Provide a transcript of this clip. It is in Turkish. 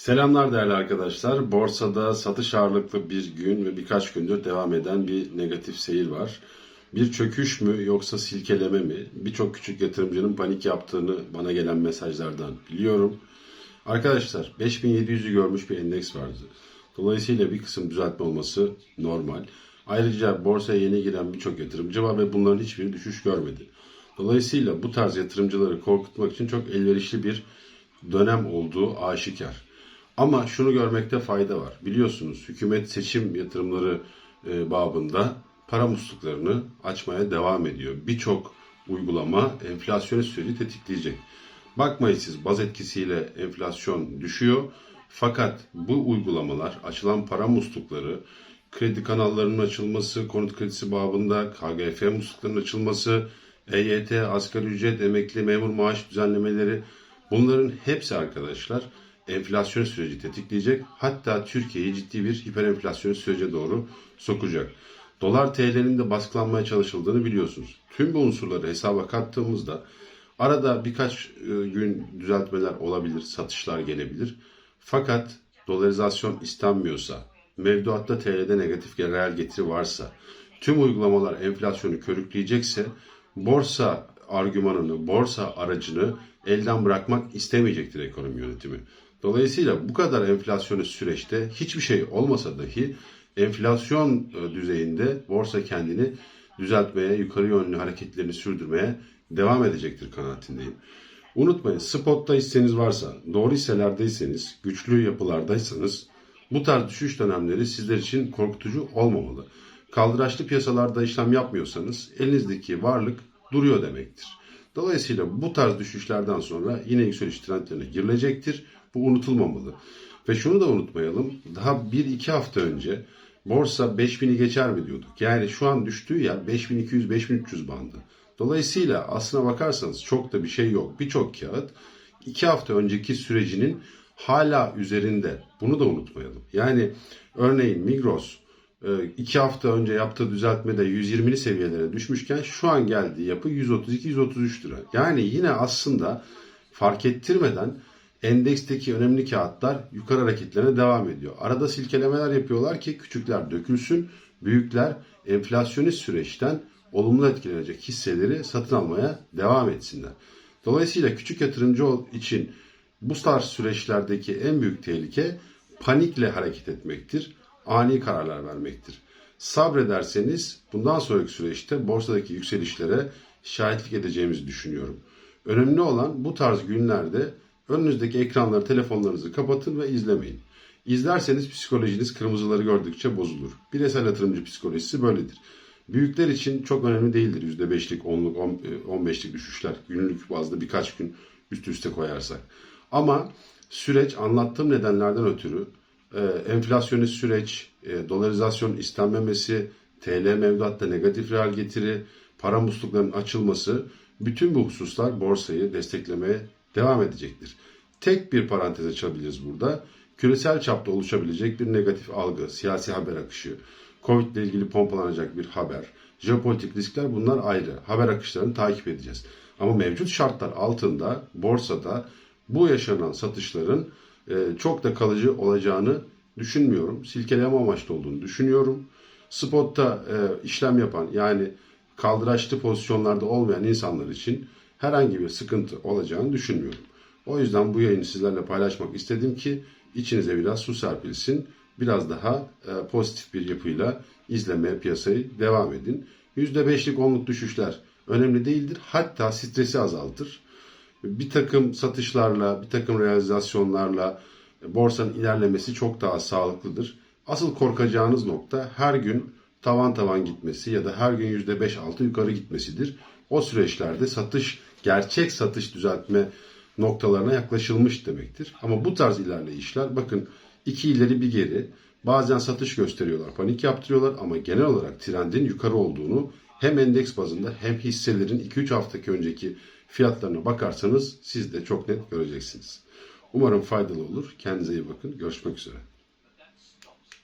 Selamlar değerli arkadaşlar. Borsada satış ağırlıklı bir gün ve birkaç gündür devam eden bir negatif seyir var. Bir çöküş mü yoksa silkeleme mi? Birçok küçük yatırımcının panik yaptığını bana gelen mesajlardan biliyorum. Arkadaşlar 5700'ü görmüş bir endeks vardı. Dolayısıyla bir kısım düzeltme olması normal. Ayrıca borsaya yeni giren birçok yatırımcı var ve bunların hiçbiri düşüş görmedi. Dolayısıyla bu tarz yatırımcıları korkutmak için çok elverişli bir dönem olduğu aşikar. Ama şunu görmekte fayda var. Biliyorsunuz hükümet seçim yatırımları e, babında para musluklarını açmaya devam ediyor. Birçok uygulama enflasyonu süreci tetikleyecek. Bakmayın siz baz etkisiyle enflasyon düşüyor. Fakat bu uygulamalar açılan para muslukları, kredi kanallarının açılması, konut kredisi babında KGF musluklarının açılması, EYT, asgari ücret, emekli, memur maaş düzenlemeleri bunların hepsi arkadaşlar enflasyon süreci tetikleyecek. Hatta Türkiye'yi ciddi bir hiperenflasyon sürece doğru sokacak. Dolar TL'nin de baskılanmaya çalışıldığını biliyorsunuz. Tüm bu unsurları hesaba kattığımızda arada birkaç e, gün düzeltmeler olabilir, satışlar gelebilir. Fakat dolarizasyon istenmiyorsa, mevduatta TL'de negatif reel getiri varsa, tüm uygulamalar enflasyonu körükleyecekse borsa argümanını, borsa aracını elden bırakmak istemeyecektir ekonomi yönetimi. Dolayısıyla bu kadar enflasyonist süreçte hiçbir şey olmasa dahi enflasyon e, düzeyinde borsa kendini düzeltmeye, yukarı yönlü hareketlerini sürdürmeye devam edecektir kanaatindeyim. Unutmayın spotta hisseniz varsa, doğru hisselerdeyseniz, güçlü yapılardaysanız bu tarz düşüş dönemleri sizler için korkutucu olmamalı. Kaldıraçlı piyasalarda işlem yapmıyorsanız elinizdeki varlık duruyor demektir. Dolayısıyla bu tarz düşüşlerden sonra yine yükseliş trendlerine girilecektir. Bu unutulmamalı. Ve şunu da unutmayalım. Daha 1-2 hafta önce borsa 5000'i geçer mi diyorduk. Yani şu an düştüğü yer 5200-5300 bandı. Dolayısıyla aslına bakarsanız çok da bir şey yok. Birçok kağıt 2 hafta önceki sürecinin hala üzerinde. Bunu da unutmayalım. Yani örneğin Migros 2 hafta önce yaptığı düzeltmede 120'li seviyelere düşmüşken şu an geldiği yapı 132-133 lira. Yani yine aslında fark ettirmeden endeksteki önemli kağıtlar yukarı hareketlerine devam ediyor. Arada silkelemeler yapıyorlar ki küçükler dökülsün, büyükler enflasyonist süreçten olumlu etkilenecek hisseleri satın almaya devam etsinler. Dolayısıyla küçük yatırımcı için bu tarz süreçlerdeki en büyük tehlike panikle hareket etmektir, ani kararlar vermektir. Sabrederseniz bundan sonraki süreçte borsadaki yükselişlere şahitlik edeceğimizi düşünüyorum. Önemli olan bu tarz günlerde Önünüzdeki ekranları, telefonlarınızı kapatın ve izlemeyin. İzlerseniz psikolojiniz kırmızıları gördükçe bozulur. Bireysel yatırımcı psikolojisi böyledir. Büyükler için çok önemli değildir %5'lik, 10'luk, 15'lik düşüşler. Günlük bazda birkaç gün üst üste koyarsak. Ama süreç anlattığım nedenlerden ötürü e, enflasyonist süreç, e, dolarizasyon istenmemesi, TL mevduatta negatif reel getiri, para musluklarının açılması bütün bu hususlar borsayı desteklemeye devam edecektir. Tek bir parantez açabiliriz burada. Küresel çapta oluşabilecek bir negatif algı, siyasi haber akışı, Covid ile ilgili pompalanacak bir haber, jeopolitik riskler bunlar ayrı. Haber akışlarını takip edeceğiz. Ama mevcut şartlar altında borsada bu yaşanan satışların çok da kalıcı olacağını düşünmüyorum. Silkeleme amaçlı olduğunu düşünüyorum. Spotta e, işlem yapan yani kaldıraçlı pozisyonlarda olmayan insanlar için herhangi bir sıkıntı olacağını düşünmüyorum. O yüzden bu yayını sizlerle paylaşmak istedim ki içinize biraz su serpilsin. Biraz daha e, pozitif bir yapıyla izlemeye piyasayı devam edin. %5'lik 10'luk düşüşler önemli değildir. Hatta stresi azaltır. Bir takım satışlarla, bir takım realizasyonlarla borsanın ilerlemesi çok daha sağlıklıdır. Asıl korkacağınız nokta her gün tavan tavan gitmesi ya da her gün %5-6 yukarı gitmesidir. O süreçlerde satış gerçek satış düzeltme noktalarına yaklaşılmış demektir. Ama bu tarz ilerleyişler bakın iki ileri bir geri bazen satış gösteriyorlar, panik yaptırıyorlar ama genel olarak trendin yukarı olduğunu hem endeks bazında hem hisselerin 2-3 haftaki önceki fiyatlarına bakarsanız siz de çok net göreceksiniz. Umarım faydalı olur. Kendinize iyi bakın. Görüşmek üzere.